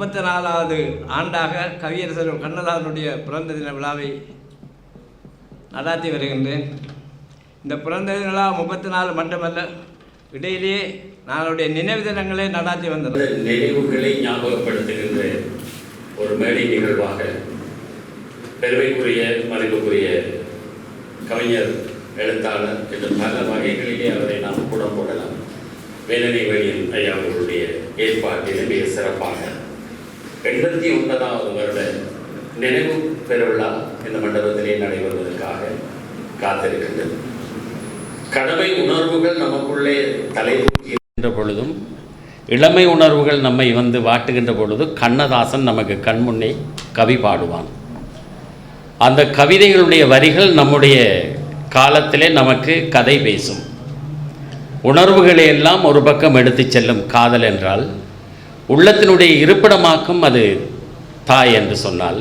முப்பத்தி நாலாவது ஆண்டாக கவியரசர் கண்ணதாசனுடைய பிறந்த தின விழாவை நடாத்தி வருகின்றேன். இந்த பிறந்த தின விழா முப்பத்தி நாலு மட்டுமல்ல இடையிலேயே நானுடைய நினைவு தினங்களை நடாத்தி வந்தது நினைவுகளை ஞாபகப்படுத்துகின்ற ஒரு மேடை நிகழ்வாக பெருமைக்குரிய மதிப்புக்குரிய கவிஞர் எழுத்தாளர் என்று பல வகைகளிலே அவரை நாம் கூட போடலாம். வேலனை வழியில் ஐயா அவர்களுடைய ஏற்பாட்டில் மிக சிறப்பாக எண்பத்தி ஒன்பதாவது வருட நினைவு பெருவிழா இந்த மண்டபத்திலே நடைபெறுவதற்காக காத்திருக்கின்றது. கடமை உணர்வுகள் நமக்குள்ளே தலைதூக்கின்ற பொழுதும் இளமை உணர்வுகள் நம்மை வந்து வாட்டுகின்ற பொழுது கண்ணதாசன் நமக்கு கண்முன்னே கவி பாடுவான். அந்த கவிதைகளுடைய வரிகள் நம்முடைய காலத்திலே நமக்கு கதை பேசும். உணர்வுகளை எல்லாம் ஒரு பக்கம் எடுத்துச் செல்லும் காதல் என்றால் உள்ளத்தினுடைய இருப்பிடமாக்கும் அது தாய் என்று சொன்னால்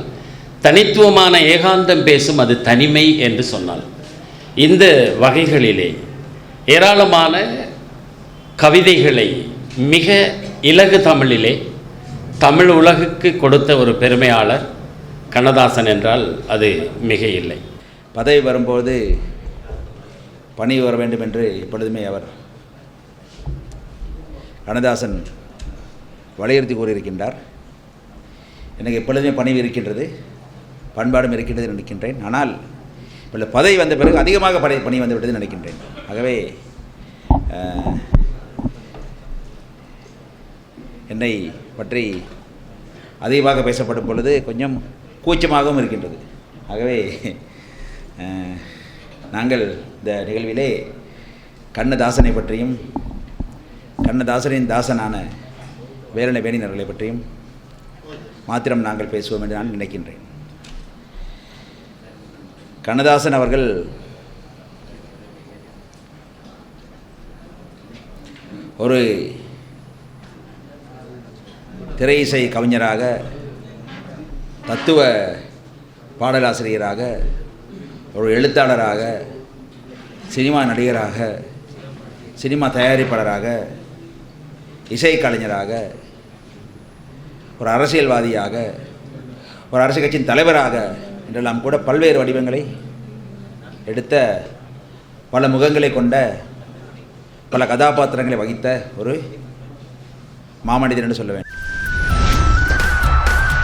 தனித்துவமான ஏகாந்தம் பேசும் அது தனிமை என்று சொன்னால் இந்த வகைகளிலே ஏராளமான கவிதைகளை மிக இலகு தமிழிலே தமிழ் உலகுக்கு கொடுத்த ஒரு பெருமையாளர் கண்ணதாசன் என்றால் அது மிக இல்லை பதவி வரும்போது பணி வர வேண்டும் என்று எப்பொழுதுமே அவர் கண்ணதாசன் வலியுறுத்தி கூறியிருக்கின்றார். எனக்கு எப்பொழுதுமே பணிவு இருக்கின்றது பண்பாடும் இருக்கின்றது என்று நினைக்கின்றேன். ஆனால் இப்போ பதவி வந்த பிறகு அதிகமாக படை பணி வந்துவிட்டது நினைக்கின்றேன். ஆகவே என்னை பற்றி அதிகமாக பேசப்படும் பொழுது கொஞ்சம் கூச்சமாகவும் இருக்கின்றது. ஆகவே நாங்கள் இந்த நிகழ்விலே கண்ணதாசனை பற்றியும் கண்ணதாசனின் தாசனான வேலனை வேணினர்களை பற்றியும் மாத்திரம் நாங்கள் பேசுவோம் என்று நான் நினைக்கின்றேன். கண்ணதாசன் அவர்கள் ஒரு திரை இசை கவிஞராக தத்துவ பாடலாசிரியராக ஒரு எழுத்தாளராக சினிமா நடிகராக சினிமா தயாரிப்பாளராக இசை கலைஞராக ஒரு அரசியல்வாதியாக ஒரு அரசு கட்சியின் தலைவராக என்றெல்லாம் கூட பல்வேறு வடிவங்களை எடுத்த பல முகங்களை கொண்ட பல கதாபாத்திரங்களை வகித்த ஒரு மாமனிதன் என்று சொல்ல வேண்டும்.